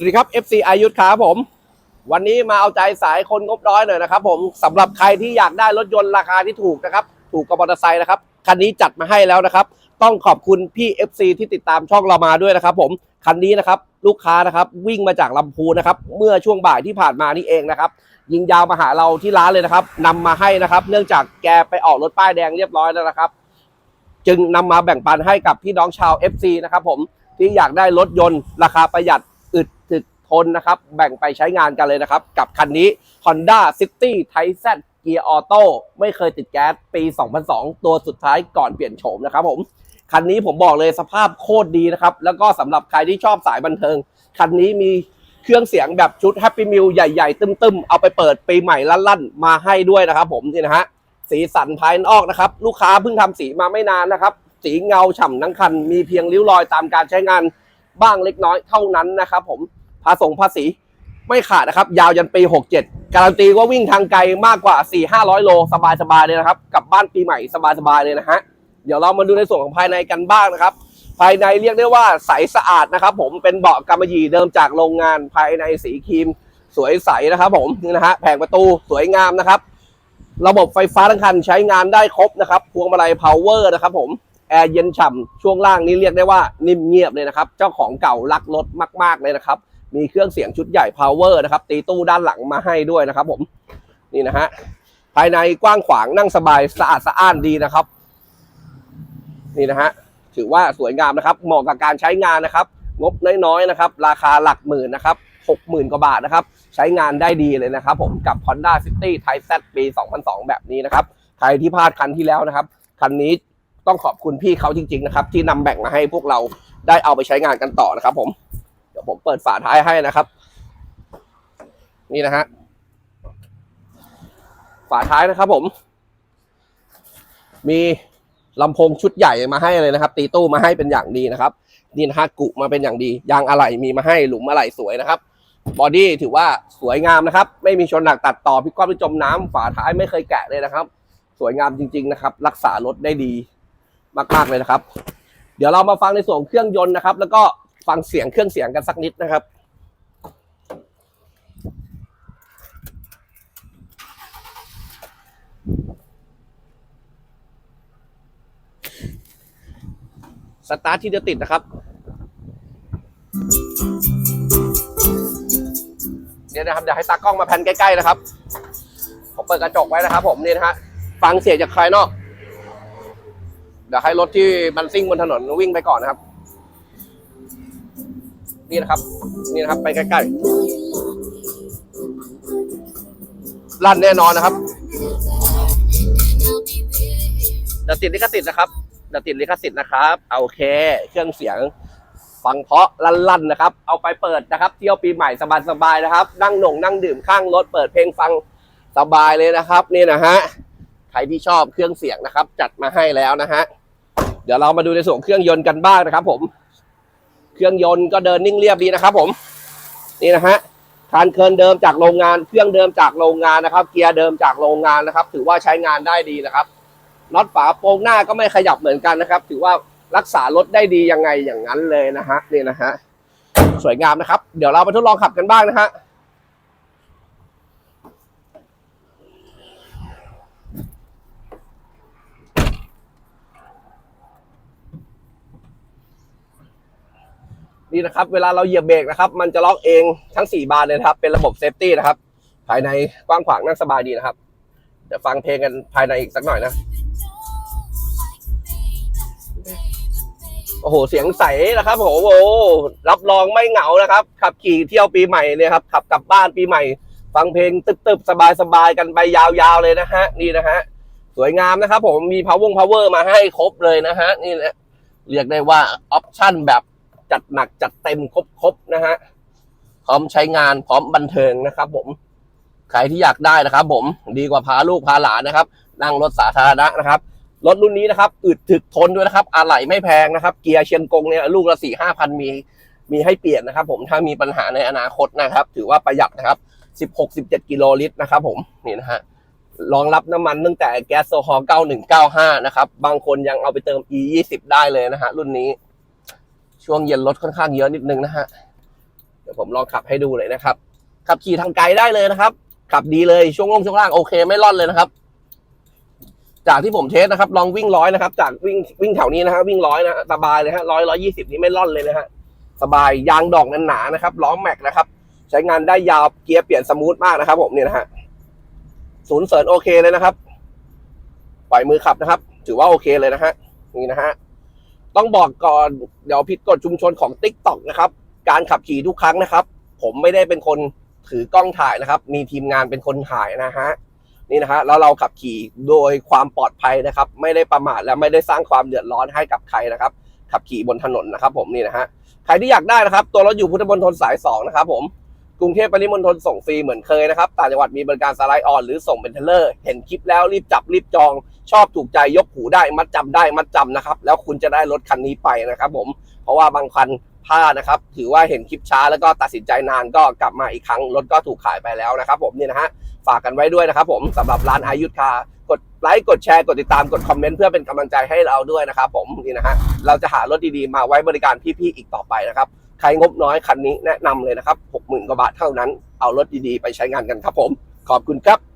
สวัสดีครับ FC อายุทธครับผม วันนี้มาเอาใจสายคนงบน้อยหน่อยนะครับผมสำหรับใครที่อยากได้รถยนต์ราคาที่ถูกนะครับ ถูกกับมอเตอร์ไซค์นะครับ คันนี้จัดมาให้แล้วนะครับ ต้องขอบคุณพี่ FC ที่ติดตามช่องเรามาด้วยนะครับ ผม คันนี้นะครับลูกค้านะครับวิ่งมาจากลำพูนนะครับ เมื่อช่วงบ่ายที่ผ่านมานี่เองนะครับ ยิงยาวมาหาเราที่ร้านเลยนะครับนำมาให้นะครับ เนื่องจากแกไปออกรถป้ายแดงเรียบร้อยแล้วนะครับ จึงนำมาแบ่งปันให้กับพี่น้องชาว FC นะครับผมที่อยากได้รถยนต์ราคาประหยัด อึดถึกทนนะครับ แบ่งไปใช้งานกันเลยนะครับ กับคันนี้ Honda City t i z Gear Auto ไม่เคยติดแก๊สปี 2002 ตัวสุดท้ายก่อนเปลี่ยนโฉมนะครับผม คันนี้ผมบอกเลยสภาพโคตรดีนะครับ แล้วก็สำหรับใครที่ชอบสายบันเทิง คันนี้มีเครื่องเสียงแบบชุด Happy Meal ใหญ่ๆ ตึมๆ เอาไปเปิดปีใหม่ลั่นๆ มาให้ด้วยนะครับผมนี่นะฮะสีสันภายนอกนะครับ ลูกค้าเพิ่งทำสีมาไม่นานนะครับ สีเงาฉ่ำทั้งคัน มีเพียงริ้วรอยตามการใช้งานบ้างเล็กน้อยเท่านั้นนะครับผม ภาษงภาษีไม่ขาดนะครับ ยาวยันปี 67 การันตีว่าวิ่งทางไกลมากกว่า 4-500 โล สบายๆเลยนะครับกลับบ้านปีใหม่สบายๆเลยนะฮะเดี๋ยวเรามาดูในส่วนของภายในกันบ้างนะครับ ภายในเรียกได้ว่าใสสะอาดนะครับ ผมเป็นเบาะกำมะหยี่เดิมจากโรงงานภายในสีครีม สวยใสนะครับผมนี่นะฮะแผงประตูสวยงามนะครับ ระบบไฟฟ้าทั้งคันใช้งานได้ครบนะครับพวงมาลัย power นะครับ ผมแอร์เย็นฉ่ำช่วงล่างนี้เรียกได้ว่านิ่มเงียบเลยนะครับ เจ้าของเก่ารักรถมาก ๆเลยนะครับ มีเครื่องเสียงชุดใหญ่ power นะครับ ตีตู้ด้านหลังมาให้ด้วยนะครับ ผม นี่นะฮะ ภายในกว้างขวางนั่งสบายสะอาดสะอ้านดีนะครับ นี่นะฮะ ถือว่าสวยงามนะครับ เหมาะกับการใช้งานนะครับ งบน้อยๆนะครับ ราคาหลักหมื่นนะครับหกหมื่นกว่าบาทนะครับ ใช้งานได้ดีเลยนะครับ ผมกับ Honda City Type Z ปี 2002 แบบนี้นะครับ ใครที่พลาดคันที่แล้วนะครับ คันนี้ต้องขอบคุณพี่เขาจริง ๆ นะครับ ที่นำแบ่งมาให้พวกเราได้เอาไปใช้งานกันต่อนะครับ ผม ดี๋ยวผมเปิดฝาท้ายให้นะครับ นี่นะฮะฝาท้ายนะครับผม มีลำโพงชุดใหญ่มาให้เลยนะครับ ตีตู้มาให้เป็นอย่างดีนะครับนี่นะฮะกุมาเป็นอย่างดียางอะไหล่มีมาให้หลุมอะไหล่สวยนะครับบอดี้ถือว่าสวยงามนะครับ ไม่มีชนหนักตัดต่อพิกก้อนพิจมน้ำฝาท้ายไม่เคยแกะเลยนะครับ สวยงามจริง ๆนะครับ รักษารถได้ดีมากๆเลยนะครับ เดี๋ยวเรามาฟังในส่วนเครื่องยนต์นะครับ แล้วก็ ฟังเสียงเครื่องเสียงกันสักนิดนะครับสตาร์ทที่จะติดนะครับเดี๋ยวนะครับเดี๋ยวให้ตากล้องมาแพนใกล้ ๆ นะครับ ผมเปิดกระจกไว้นะครับ ผมนี่นะฮะฟังเสียงจากภายนอก เดี๋ยวให้รถที่มันซิ่งบนถนนวิ่งไปก่อนนะครับ นี่นะครับนี่นะครับ ไปใกล้ๆลั่นแน่นอนนะครับเดี๋ยวติดลิขสิทธิ์นะครับเดี๋ยวติดลิขสิทธิ์นะครับเอาโอเค เครื่องเสียงฟังเพาะลั่นๆนะครับ เอาไปเปิดนะครับ เที่ยวปีใหม่สบายๆนะครับ นั่งหนงนั่งดื่มข้างรถเปิดเพลงฟังสบายเลยนะครับ นี่นะฮะใครที่ชอบเครื่องเสียงนะครับ จัดมาให้แล้วนะฮะเดี๋ยวเรามาดูในส่วนเครื่องยนต์กันบ้างนะครับ ผม เครื่องยนต์ก็เดินนิ่งเรียบดีนะครับ ผม นี่นะฮะคานเคินเดิมจากโรงงาน เครื่องเดิมจากโรงงานนะครับ เกียร์เดิมจากโรงงานนะครับ ถือว่าใช้งานได้ดีนะครับน็อตฝาโปรงหน้าก็ไม่ขยับเหมือนกันนะครับ ถือว่ารักษารถได้ดียังไงอย่างนั้นเลยนะฮะนี่นะฮะสวยงามนะครับ เดี๋ยวเราไปทดลองขับกันบ้างนะฮะ นี่นะครับ เวลาเราเหยียบเบรกนะครับ มันจะล็อกเองทั้ง 4 บานเลยนะครับ เป็นระบบเซฟตี้นะครับ ภายในกว้างขวางนั่งสบายดีนะครับ เดี๋ยวฟังเพลงกันภายในอีกสักหน่อยนะ โอ้โห เสียงใสนะครับ โอ้โห รับรองไม่เหงานะครับ ขับขี่เที่ยวปีใหม่เนี่ยครับ ขับกลับบ้านปีใหม่ ฟังเพลงตึบๆ สบายๆ กันไปยาวๆเลยนะฮะ นี่นะฮะ สวยงามนะครับ ผม มี power power มาให้ครบเลยนะฮะ นี่แหละ เรียกได้ว่าออปชั่นแบบ จัดหนักจัดเต็มครบๆนะฮะพร้อมใช้งานพร้อมบันเทิงนะครับ ผมใครที่อยากได้นะครับ ผมดีกว่าพาลูกพาหลานนะครับ นั่งรถสาธารณะนะครับรถรุ่นนี้นะครับอึดถึกทนด้วยนะครับอะไหล่ไม่แพงนะครับ เกียร์เชียงกงเนี่ยลูกละสี่ห้าพันมีมีให้เปลี่ยนนะครับ ผมถ้ามีปัญหาในอนาคตนะครับ ถือว่าประหยัดนะครับสิบหกสิบเจ็ดกิโลลิตรนะครับ ผมนี่นะฮะรองรับน้ำมันตั้งแต่แก๊สโซฮอล์9195นะครับ บางคนยังเอาไปเติม e 20ได้เลยนะฮะรุ่นนี้ ช่วงเย็นรถค่อนข้างเยอะนิดนึงนะฮะ เดี๋ยวผมลองขับให้ดูเลยนะครับ ขับขี่ทางไกลได้เลยนะครับ ขับดีเลยช่วงลงช่วงล่างโอเคไม่ร่อนเลยนะครับ จากที่ผมเทสนะครับ ลองวิ่งร้อยนะครับ จากวิ่งวิ่งแถวนี้นะฮะวิ่งร้อยนะสบายเลยฮะร้อยร้อยยี่สิบนี่ไม่ร่อนเลยนะฮะสบายยางดอกนั้นหนาๆนะครับล้อแม็กนะครับ ใช้งานได้ยาวเกียร์เปลี่ยนสมูทมากนะครับ ผมเนี่ยนะฮะศูนย์เสริญโอเคเลยนะครับ ปล่อยมือขับนะครับ ถือว่าโอเคเลยนะฮะนี่นะฮะ ต้องบอกก่อนเดี๋ยวผิดกฎชุมชนของ t ิ k t o k นะครับ การขับขี่ทุกครั้งนะครับ ผมไม่ได้เป็นคนถือกล้องถ่ายนะครับ มีทีมงานเป็นคนถ่ายนะฮะนี่นะฮะแล้วเราขับขี่โดยความปลอดภัยนะครับ ไม่ได้ประมาทและไม่ได้สร้างความเดือดร้อนให้กับใครนะครับ ขับขี่บนถนนนะครับ ผมนี่นะฮะใครที่อยากได้นะครับ ตัวรถอยู่พุทธมณฑลสายสองนะครับผม กรุงเทพปริมณฑลส่งฟรีเหมือนเคยนะครับต่างจังหวัดมีบริการสไลด์ออนหรือส่งเป็นเทเลอร์ เห็นคลิปแล้วรีบจับรีบจอง ชอบถูกใจยกหูได้มัดจำได้มัดจำนะครับ แล้วคุณจะได้รถคันนี้ไปนะครับผมเพราะว่าบางคันพลาดนะครับ ถือว่าเห็นคลิปช้าแล้วก็ตัดสินใจนานก็กลับมาอีกครั้งรถก็ถูกขายไปแล้วนะครับ ผมนี่นะฮะฝากกันไว้ด้วยนะครับ ผมสำหรับร้านอายุทธากดไลค์กดแชร์กดติดตามกดคอมเมนต์เพื่อเป็นกำลังใจให้เราด้วยนะครับ ผมนี่นะฮะเราจะหารถดีๆมาไว้บริการพี่ๆอีกต่อไปนะครับ ใครงบน้อยคันนี้แนะนำเลยนะครับ 60,000กว่าบาทเท่านั้น เอารถดีๆ ไปใช้งานกันครับผม ขอบคุณครับ